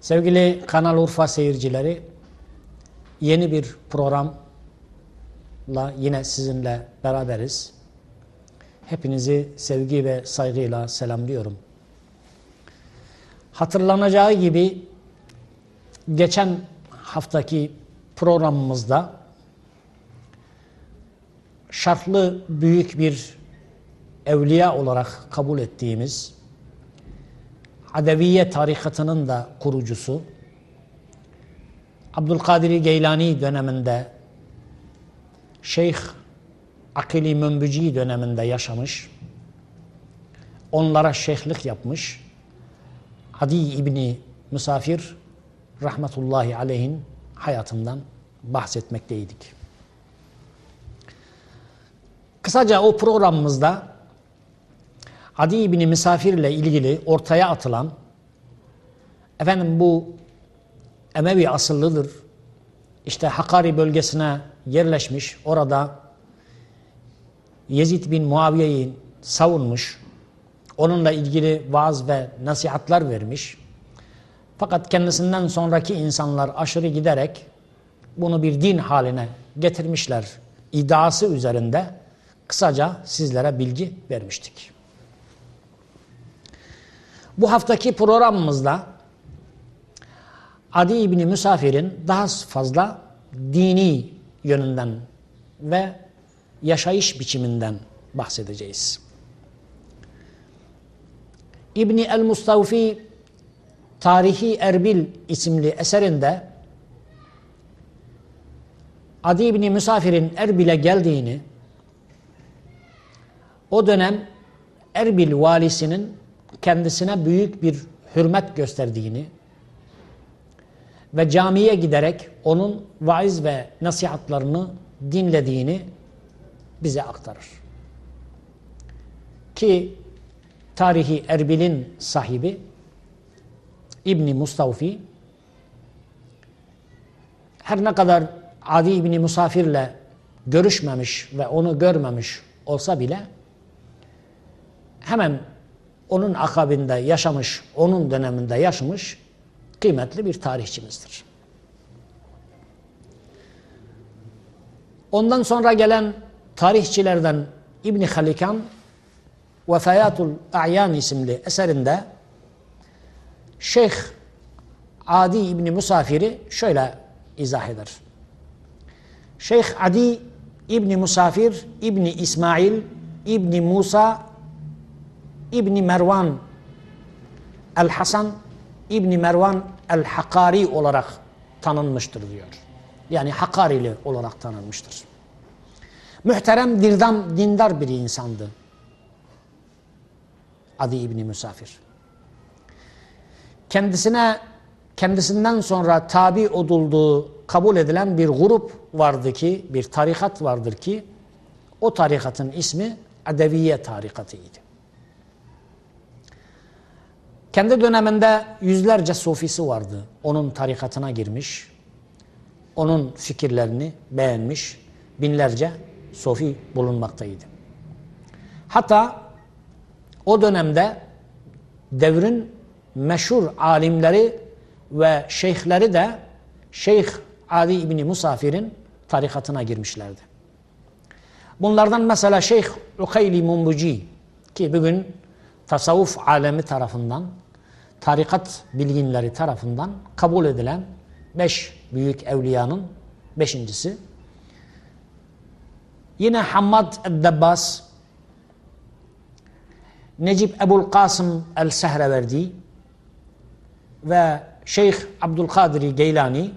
Sevgili Kanal Urfa seyircileri, yeni bir programla yine sizinle beraberiz. Hepinizi sevgi ve saygıyla selamlıyorum. Hatırlanacağı gibi geçen haftaki programımızda şartlı büyük bir evliya olarak kabul ettiğimiz Adeviye tarikatının da kurucusu. Abdülkadir Geylani döneminde Şeyh Akili Mümbüci döneminde yaşamış. Onlara şeyhlik yapmış. Adi İbni Misafir rahmetullahi aleyhin hayatından bahsetmekteydik. Kısaca o programımızda Adi İbni Misafir ile ilgili ortaya atılan efendim bu Emevi asıllıdır. İşte Hakkari bölgesine yerleşmiş. Orada Yezid bin Muaviye'yi savunmuş. Onunla ilgili vaaz ve nasihatler vermiş. Fakat kendisinden sonraki insanlar aşırı giderek bunu bir din haline getirmişler iddiası üzerinde kısaca sizlere bilgi vermiştik. Bu haftaki programımızda Adi İbni Müsafir'in daha fazla dini yönünden ve yaşayış biçiminden bahsedeceğiz. İbni el-Mustavfi Tarihi Erbil isimli eserinde Adi İbni Müsafir'in Erbil'e geldiğini o dönem Erbil valisinin kendisine büyük bir hürmet gösterdiğini ve camiye giderek onun vaiz ve nasihatlarını dinlediğini bize aktarır. Ki tarihi Erbil'in sahibi İbni Mustavfi her ne kadar Adi İbni Musafir'le görüşmemiş ve onu görmemiş olsa bile hemen onun akabinde yaşamış, onun döneminde yaşamış kıymetli bir tarihçimizdir. Ondan sonra gelen tarihçilerden İbni Halikan Vefayatul A'yan isimli eserinde Şeyh Adi İbni Musafir'i şöyle izah eder. Şeyh Adi İbni Musafir, İbni İsmail, İbni Musa, İbni Mervan El-Hasan, İbni Mervan El-Hakari olarak tanınmıştır diyor. Yani Hakarili olarak tanınmıştır. Mühterem, dirdam, dindar bir insandı. Adi İbni Musafir. Kendisine kendisinden sonra tabi odulduğu kabul edilen bir grup vardı ki, bir tarikat vardır ki o tarikatın ismi Adeviye tarikatıydı. Kendi döneminde yüzlerce sufisi vardı. Onun tarikatına girmiş, onun fikirlerini beğenmiş, binlerce sofi bulunmaktaydı. Hatta o dönemde devrin meşhur alimleri ve şeyhleri de Şeyh Adi İbni Musafir'in tarikatına girmişlerdi. Bunlardan mesela Şeyh Ukayli Mumbuci ki bugün tasavvuf alemi tarafından, tarikat bilginleri tarafından kabul edilen beş büyük evliyanın beşincisi. Yine Hammad el-Debbas, Necip Ebul Kasım el-Sehreverdi ve Şeyh Abdülkadir Geylani,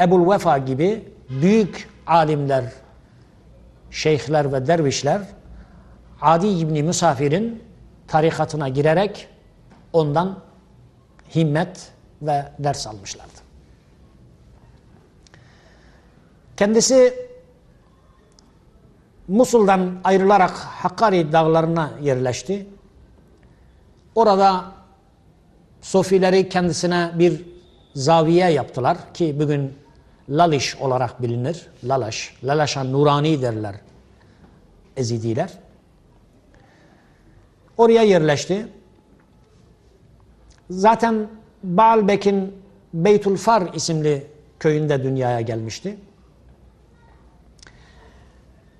Ebul Vefa gibi büyük alimler, şeyhler ve dervişler Adi İbni Musafir'in tarikatına girerek ondan himmet ve ders almışlardı. Kendisi Musul'dan ayrılarak Hakkari dağlarına yerleşti. Orada Sofileri kendisine bir zaviye yaptılar ki bugün Laliş olarak bilinir. Lalaş, Lalaş'a Nurani derler Ezidiler. Oraya yerleşti. Zaten Baalbek'in Beytülfar isimli köyünde dünyaya gelmişti.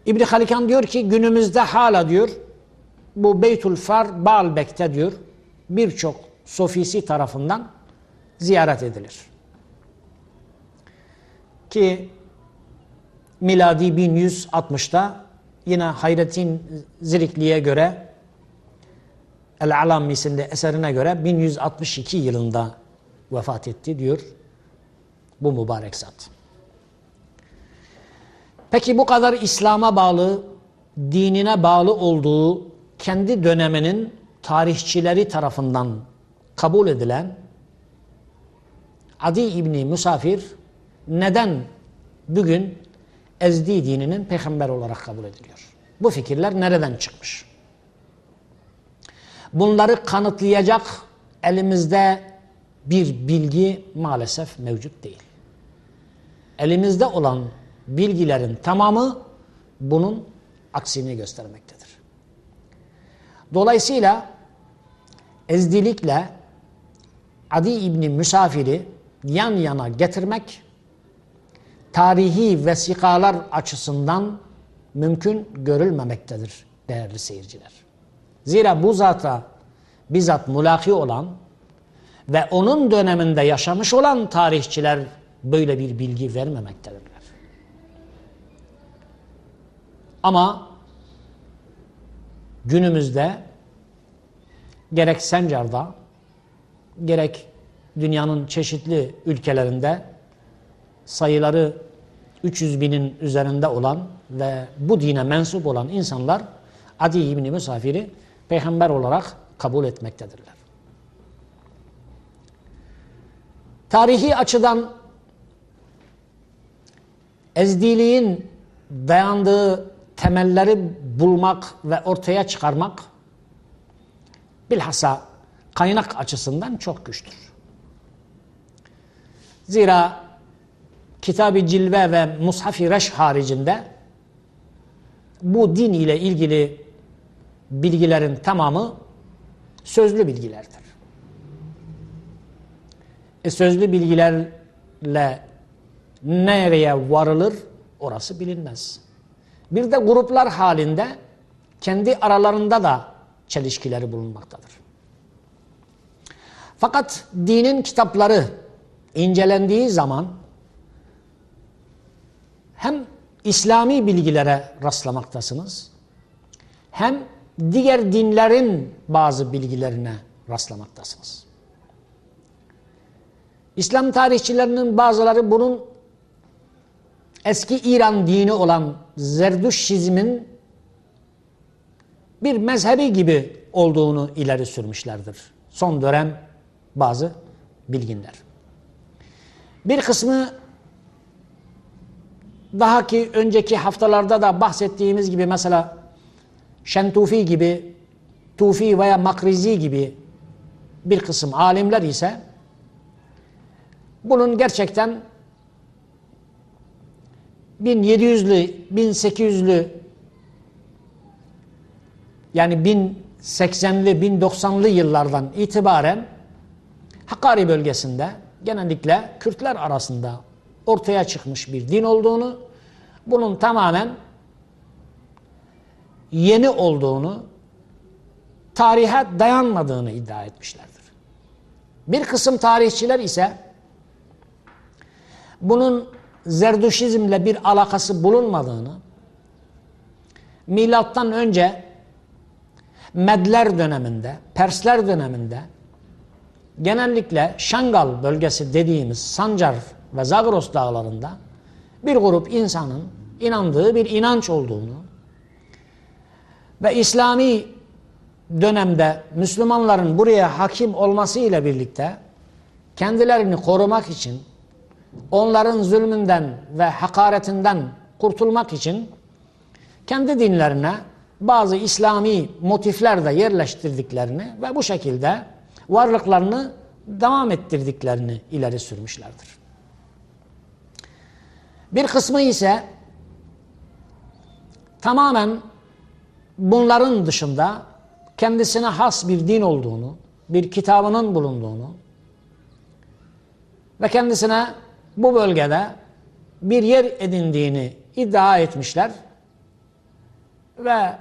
İbni Halikan diyor ki günümüzde hala diyor bu Beytülfar Baalbek'te diyor birçok sofisi tarafından ziyaret edilir. Ki miladi 1160'da yine Hayrettin Zirikli'ye göre El-Alam isimli eserine göre 1162 yılında vefat etti diyor bu mübarek zat. Peki bu kadar İslam'a bağlı, dinine bağlı olduğu kendi döneminin tarihçileri tarafından kabul edilen Adi İbni Musafir neden bugün Ezdi dininin peygamber olarak kabul ediliyor? Bu fikirler nereden çıkmış? Bunları kanıtlayacak elimizde bir bilgi maalesef mevcut değil. Elimizde olan bilgilerin tamamı bunun aksini göstermektedir. Dolayısıyla ezdilikle Adi İbni Müsafir'i yan yana getirmek tarihi vesikalar açısından mümkün görülmemektedir değerli seyirciler. Zira bu zata bizzat mulaki olan ve onun döneminde yaşamış olan tarihçiler böyle bir bilgi vermemektedirler. Ama günümüzde gerek Sencar'da gerek dünyanın çeşitli ülkelerinde sayıları 300 binin üzerinde olan ve bu dine mensup olan insanlar Adi İbni Musafir'i peygamber olarak kabul etmektedirler. Tarihi açıdan ezdiliğin dayandığı temelleri bulmak ve ortaya çıkarmak bilhassa kaynak açısından çok güçtür. Zira Kitab-ı Cilve ve Mushaf-ı Reş haricinde bu din ile ilgili bilgilerin tamamı sözlü bilgilerdir. E sözlü bilgilerle nereye varılır orası bilinmez. Bir de gruplar halinde kendi aralarında da çelişkileri bulunmaktadır. Fakat dinin kitapları incelendiği zaman hem İslami bilgilere rastlamaktasınız hem diğer dinlerin bazı bilgilerine rastlamaktasınız. İslam tarihçilerinin bazıları bunun eski İran dini olan Zerdüşşizmin bir mezhebi gibi olduğunu ileri sürmüşlerdir. Son dönem bazı bilginler. Bir kısmı daha ki önceki haftalarda da bahsettiğimiz gibi mesela Şentufi gibi, Tufi veya Makrizi gibi bir kısım alimler ise bunun gerçekten 1700'lü, 1800'lü yani 1080'li, 1090'lı yıllardan itibaren Hakkari bölgesinde genellikle Kürtler arasında ortaya çıkmış bir din olduğunu, bunun tamamen yeni olduğunu, tarihe dayanmadığını iddia etmişlerdir. Bir kısım tarihçiler ise bunun Zerdüşizmle bir alakası bulunmadığını, milattan önce Medler döneminde, Persler döneminde genellikle Şangal bölgesi dediğimiz Sancar ve Zagros dağlarında bir grup insanın inandığı bir inanç olduğunu ve İslami dönemde Müslümanların buraya hakim olması ile birlikte kendilerini korumak için onların zulmünden ve hakaretinden kurtulmak için kendi dinlerine bazı İslami motifler de yerleştirdiklerini ve bu şekilde varlıklarını devam ettirdiklerini ileri sürmüşlerdir. Bir kısmı ise tamamen bunların dışında kendisine has bir din olduğunu, bir kitabının bulunduğunu ve kendisine bu bölgede bir yer edindiğini iddia etmişler ve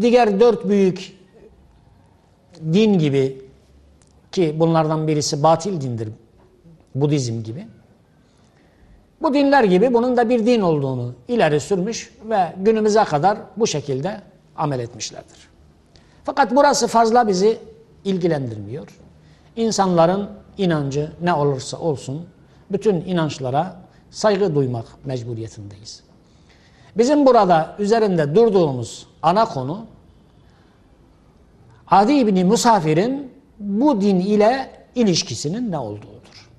diğer dört büyük din gibi ki bunlardan birisi batil dindir Budizm gibi. Bu dinler gibi bunun da bir din olduğunu ileri sürmüş ve günümüze kadar bu şekilde amel etmişlerdir. Fakat burası fazla bizi ilgilendirmiyor. İnsanların inancı ne olursa olsun bütün inançlara saygı duymak mecburiyetindeyiz. Bizim burada üzerinde durduğumuz ana konu Adi İbni Musafir'in bu din ile ilişkisinin ne olduğudur.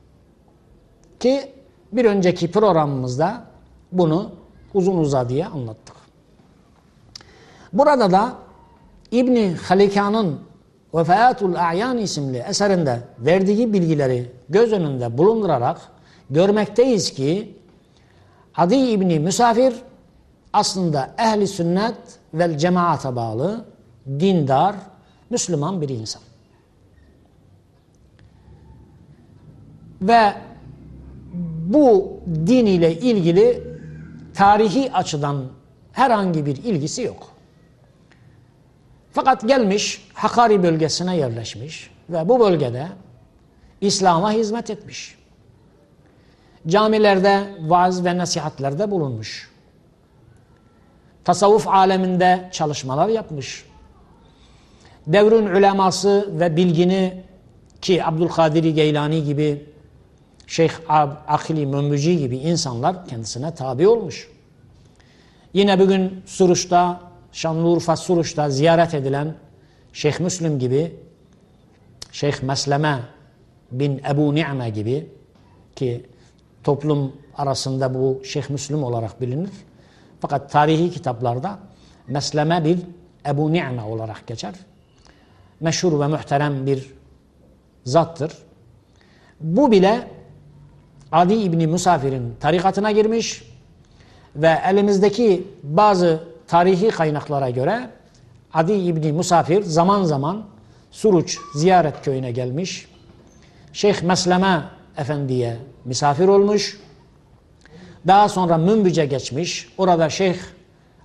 Ki bir önceki programımızda bunu uzun uzadıya anlattık. Burada da İbni Halika'nın Vefayatul A'yan isimli eserinde verdiği bilgileri göz önünde bulundurarak görmekteyiz ki Adi İbni Müsafir aslında ehli sünnet vel cemaate bağlı dindar, Müslüman bir insan. Ve bu din ile ilgili tarihi açıdan herhangi bir ilgisi yok. Fakat gelmiş Hakkari bölgesine yerleşmiş ve bu bölgede İslam'a hizmet etmiş. Camilerde vaaz ve nasihatlerde bulunmuş. Tasavvuf aleminde çalışmalar yapmış. Devrün uleması ve bilgini ki Abdülkadir Geylani gibi Şeyh Akili Mömbüci gibi insanlar kendisine tabi olmuş. Yine bugün Suruç'ta, Şanlıurfa Suruç'ta ziyaret edilen Şeyh Müslim gibi, Şeyh Mesleme bin Ebu Ni'me gibi ki toplum arasında bu Şeyh Müslim olarak bilinir. Fakat tarihi kitaplarda Mesleme bir Ebu Ni'me olarak geçer. Meşhur ve muhterem bir zattır. Bu bile Adi İbni Musafir'in tarikatına girmiş ve elimizdeki bazı tarihi kaynaklara göre Adi İbni Musafir zaman zaman Suruç ziyaret köyüne gelmiş. Şeyh Mesleme Efendi'ye misafir olmuş. Daha sonra Mümbüce geçmiş. Orada Şeyh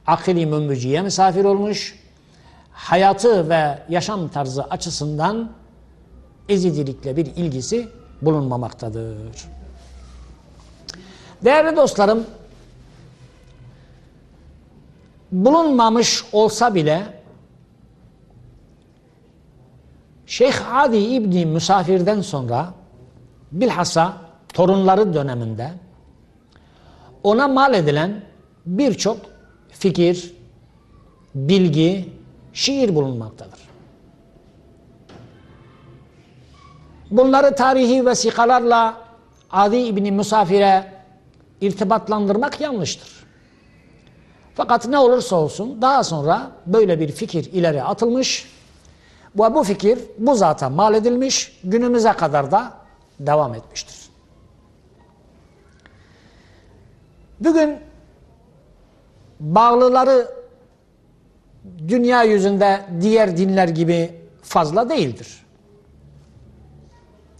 Akili Mümbücü'ye misafir olmuş. Hayatı ve yaşam tarzı açısından ezidilikle bir ilgisi bulunmamaktadır. Değerli dostlarım, bulunmamış olsa bile Şeyh Adi İbni Musafir'den sonra bilhassa torunları döneminde ona mal edilen birçok fikir, bilgi, şiir bulunmaktadır. Bunları tarihi vesikalarla Adi İbni Musafir'e irtibatlandırmak yanlıştır. Fakat ne olursa olsun daha sonra böyle bir fikir ileri atılmış ve bu fikir bu zata mal edilmiş günümüze kadar da devam etmiştir. Bugün bağlıları dünya yüzünde diğer dinler gibi fazla değildir.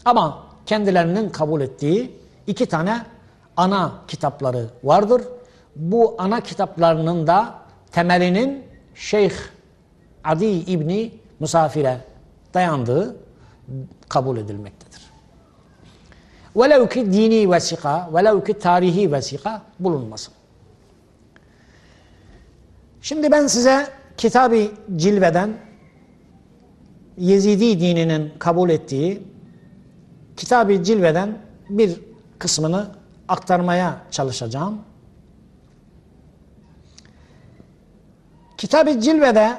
Ama kendilerinin kabul ettiği iki tane ana kitapları vardır. Bu ana kitaplarının da temelinin Şeyh Adi İbni Musafir'e dayandığı kabul edilmektedir. Velev ki dini vesika, velev ki tarihi vesika bulunmasın. Şimdi ben size kitabı cilveden Yezidi dininin kabul ettiği kitabı cilveden bir kısmını aktarmaya çalışacağım. Kitab-ı Cilve'de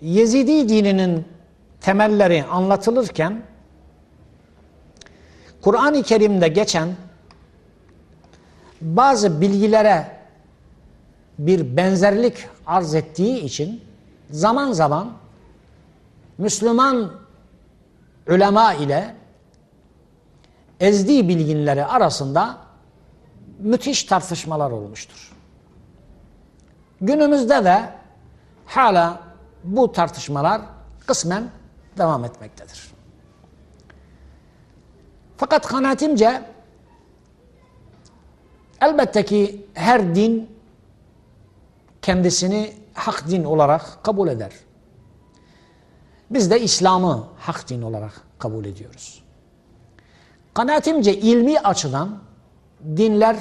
Yezidi dininin temelleri anlatılırken Kur'an-ı Kerim'de geçen bazı bilgilere bir benzerlik arz ettiği için zaman zaman Müslüman ulema ile ezdi bilginleri arasında müthiş tartışmalar olmuştur. Günümüzde de hala bu tartışmalar kısmen devam etmektedir. Fakat kanaatimce elbette ki her din kendisini hak din olarak kabul eder. Biz de İslam'ı hak din olarak kabul ediyoruz. Kanaatimce ilmi açıdan dinler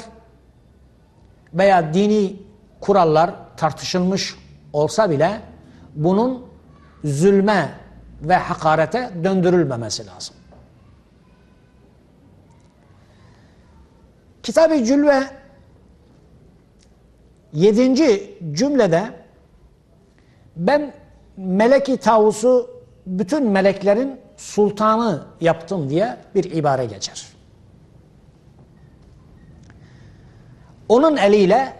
veya dini kurallar tartışılmış olsa bile bunun zulme ve hakarete döndürülmemesi lazım. Kitab-ı Cülve 7. cümlede ben meleki tavusu bütün meleklerin sultanı yaptım diye bir ibare geçer. Onun eliyle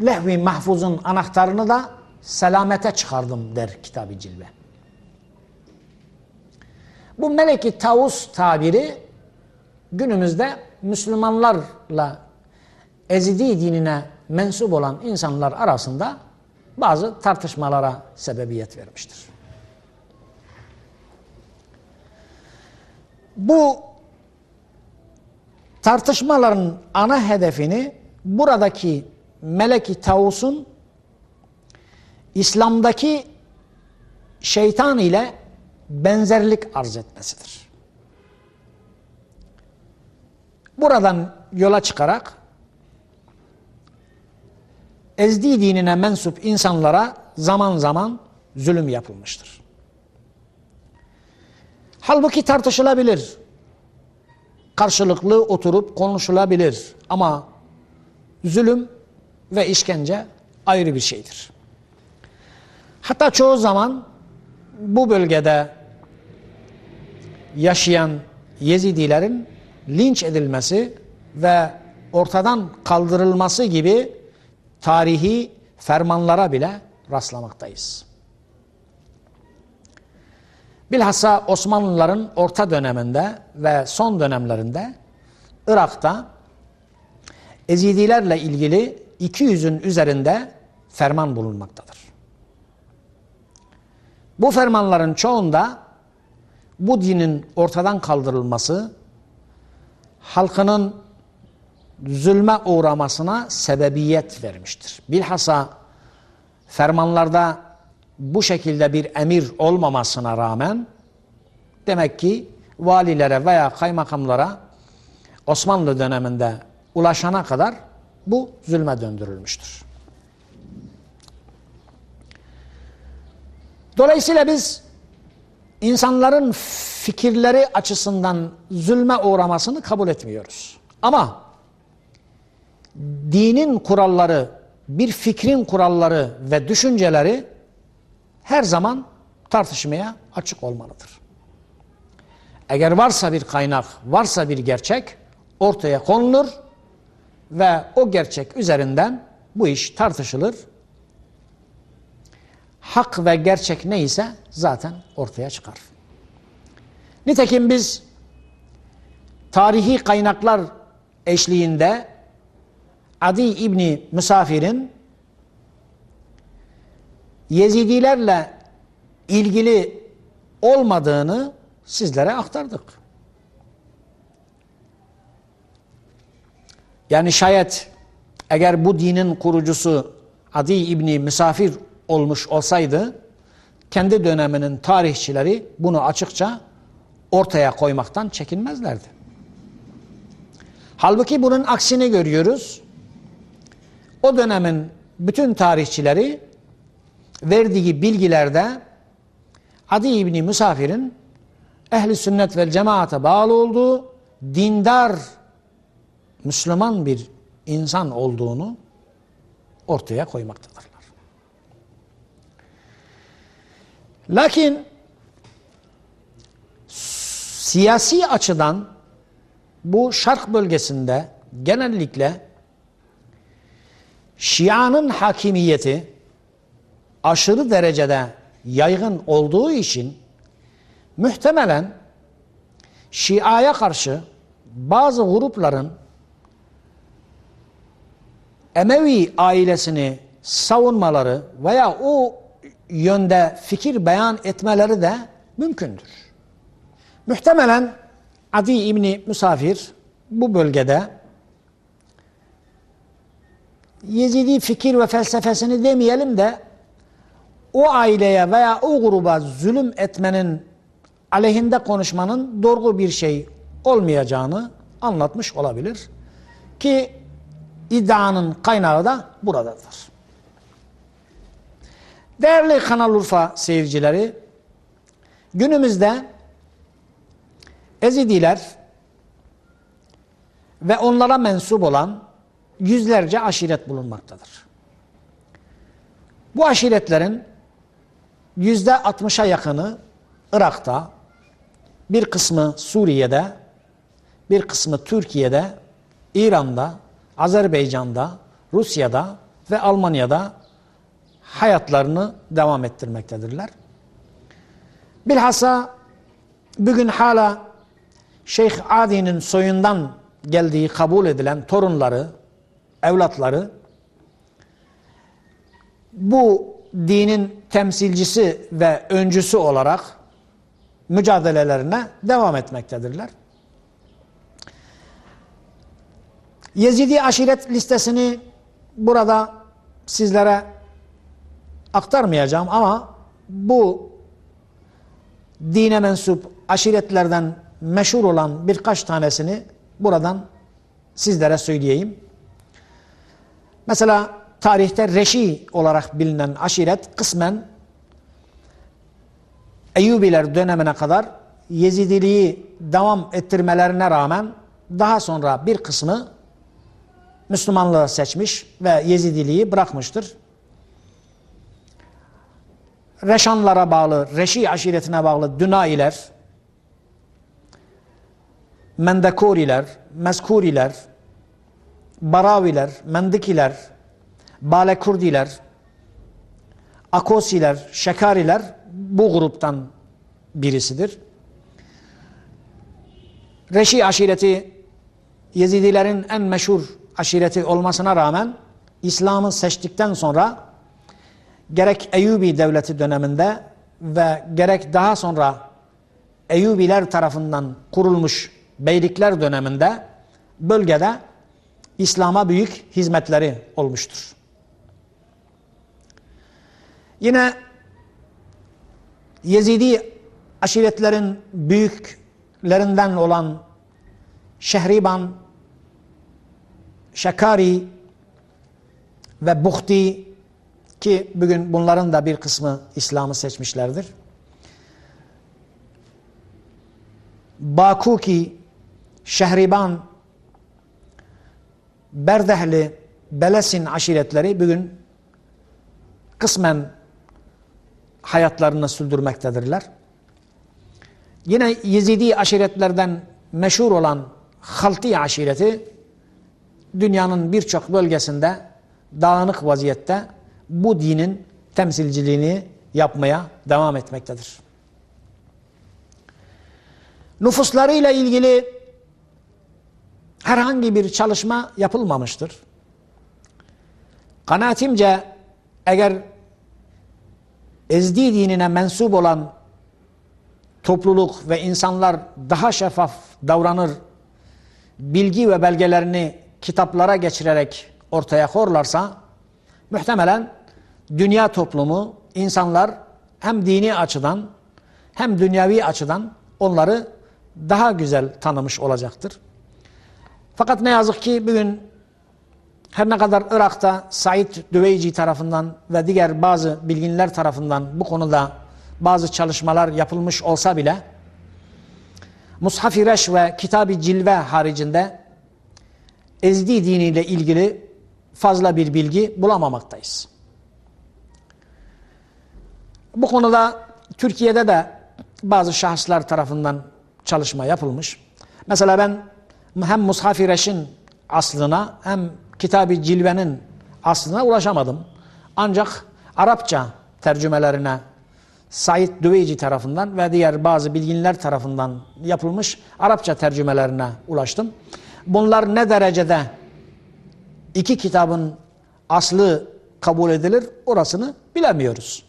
lehvi mahfuzun anahtarını da selamete çıkardım der kitab-ı cilve. Bu meleki tavus tabiri günümüzde Müslümanlarla Ezidi dinine mensup olan insanlar arasında bazı tartışmalara sebebiyet vermiştir. Bu tartışmaların ana hedefini buradaki meleki tavusun İslam'daki şeytan ile benzerlik arz etmesidir. Buradan yola çıkarak Ezdi dinine mensup insanlara zaman zaman zulüm yapılmıştır. Halbuki tartışılabilir. Karşılıklı oturup konuşulabilir. Ama zulüm ve işkence ayrı bir şeydir. Hatta çoğu zaman bu bölgede yaşayan Yezidilerin linç edilmesi ve ortadan kaldırılması gibi tarihi fermanlara bile rastlamaktayız. Bilhassa Osmanlıların orta döneminde ve son dönemlerinde Irak'ta Ezidilerle ilgili 200'ün üzerinde ferman bulunmaktadır. Bu fermanların çoğunda bu dinin ortadan kaldırılması, halkının zulme uğramasına sebebiyet vermiştir. Bilhassa fermanlarda bu şekilde bir emir olmamasına rağmen demek ki valilere veya kaymakamlara Osmanlı döneminde ulaşana kadar bu zulme döndürülmüştür. Dolayısıyla biz insanların fikirleri açısından zulme uğramasını kabul etmiyoruz. Ama dinin kuralları, bir fikrin kuralları ve düşünceleri her zaman tartışmaya açık olmalıdır. Eğer varsa bir kaynak, varsa bir gerçek ortaya konulur ve o gerçek üzerinden bu iş tartışılır. Hak ve gerçek neyse zaten ortaya çıkar. Nitekim biz tarihi kaynaklar eşliğinde Adi İbni Misafir'in Yezidilerle ilgili olmadığını sizlere aktardık. Yani şayet eğer bu dinin kurucusu Adi İbni Misafir olmuş olsaydı kendi döneminin tarihçileri bunu açıkça ortaya koymaktan çekinmezlerdi. Halbuki bunun aksini görüyoruz. O dönemin bütün tarihçileri verdiği bilgilerde Adi İbni Musafir'in ehli sünnet vel cemaate bağlı olduğu dindar Müslüman bir insan olduğunu ortaya koymaktadırlar. Lakin siyasi açıdan bu şark bölgesinde genellikle Şia'nın hakimiyeti aşırı derecede yaygın olduğu için muhtemelen Şia'ya karşı bazı grupların Emevi ailesini savunmaları veya o yönde fikir beyan etmeleri de mümkündür. Muhtemelen Adi İbni Musafir bu bölgede Yezidi fikir ve felsefesini demeyelim de o aileye veya o gruba zulüm etmenin aleyhinde konuşmanın doğru bir şey olmayacağını anlatmış olabilir. Ki iddianın kaynağı da buradadır. Değerli Kanal Urfa seyircileri, günümüzde Ezidiler ve onlara mensup olan yüzlerce aşiret bulunmaktadır. Bu aşiretlerin yüzde 60'a yakını Irak'ta, bir kısmı Suriye'de, bir kısmı Türkiye'de, İran'da, Azerbaycan'da, Rusya'da ve Almanya'da hayatlarını devam ettirmektedirler. Bilhassa bugün hala Şeyh Adi'nin soyundan geldiği kabul edilen torunları, evlatları bu dinin temsilcisi ve öncüsü olarak mücadelelerine devam etmektedirler. Yezidi aşiret listesini burada sizlere aktarmayacağım ama bu dine mensup aşiretlerden meşhur olan birkaç tanesini buradan sizlere söyleyeyim. Mesela tarihte Reşi olarak bilinen aşiret kısmen Eyyubiler dönemine kadar Yezidiliği devam ettirmelerine rağmen daha sonra bir kısmı Müslümanlığı seçmiş ve Yezidiliği bırakmıştır. Reşanlara bağlı, Reşi aşiretine bağlı Dünailer, Mendekuriler, Meskuriler, Baraviler, Mendikiler, Balekurdiler, Akosiler, Şekariler bu gruptan birisidir. Reşi aşireti Yezidilerin en meşhur aşireti olmasına rağmen İslam'ı seçtikten sonra gerek Eyyubi devleti döneminde ve gerek daha sonra Eyyubiler tarafından kurulmuş beylikler döneminde bölgede İslam'a büyük hizmetleri olmuştur. Yine Yezidi aşiretlerin büyüklerinden olan Şehriban, Şakari ve Buhti ki bugün bunların da bir kısmı İslam'ı seçmişlerdir. Bakuki, Şehriban, Berdehli, Belesin aşiretleri bugün kısmen hayatlarını sürdürmektedirler. Yine Yezidi aşiretlerden meşhur olan Halti aşireti dünyanın birçok bölgesinde dağınık vaziyette bu dinin temsilciliğini yapmaya devam etmektedir. Nüfuslarıyla ilgili herhangi bir çalışma yapılmamıştır. Kanaatimce eğer Ezdi dinine mensup olan topluluk ve insanlar daha şeffaf davranır, bilgi ve belgelerini kitaplara geçirerek ortaya korlarsa, muhtemelen dünya toplumu, insanlar hem dini açıdan hem dünyavi açıdan onları daha güzel tanımış olacaktır. Fakat ne yazık ki bugün her ne kadar Irak'ta Said Düveyci tarafından ve diğer bazı bilginler tarafından bu konuda bazı çalışmalar yapılmış olsa bile Mushaf-ı Reş ve Kitab-ı Cilve haricinde Ezdi diniyle ilgili fazla bir bilgi bulamamaktayız. Bu konuda Türkiye'de de bazı şahıslar tarafından çalışma yapılmış. Mesela ben hem Mushaf-ı Reş'in aslına hem Kitab-ı Cilve'nin aslına ulaşamadım. Ancak Arapça tercümelerine Said Düveyci tarafından ve diğer bazı bilginler tarafından yapılmış Arapça tercümelerine ulaştım. Bunlar ne derecede iki kitabın aslı kabul edilir orasını bilemiyoruz.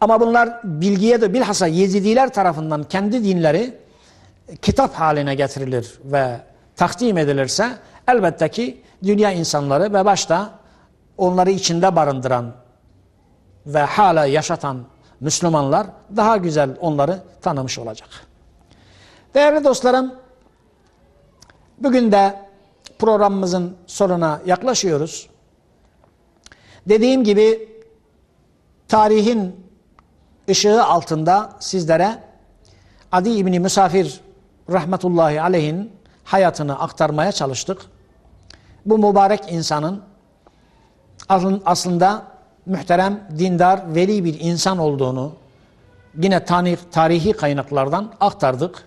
Ama bunlar bilgiye de bilhassa Yezidiler tarafından kendi dinleri kitap haline getirilir ve takdim edilirse elbette ki dünya insanları ve başta onları içinde barındıran ve hala yaşatan Müslümanlar daha güzel onları tanımış olacak. Değerli dostlarım, bugün de programımızın sonuna yaklaşıyoruz. Dediğim gibi tarihin ışığı altında sizlere Adi İbni Misafir rahmetullahi aleyhin hayatını aktarmaya çalıştık. Bu mübarek insanın aslında muhterem, dindar, veli bir insan olduğunu yine tarihi kaynaklardan aktardık.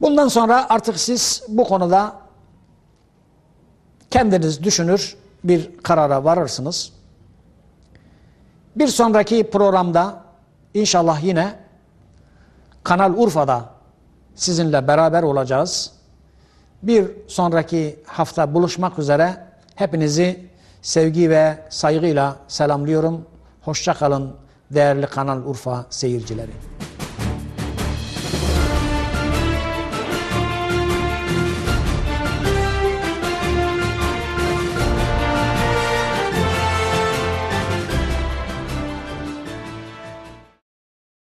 Bundan sonra artık siz bu konuda kendiniz düşünür bir karara varırsınız. Bir sonraki programda inşallah yine Kanal Urfa'da sizinle beraber olacağız. Bir sonraki hafta buluşmak üzere hepinizi sevgi ve saygıyla selamlıyorum. Hoşça kalın değerli Kanal Urfa seyircileri.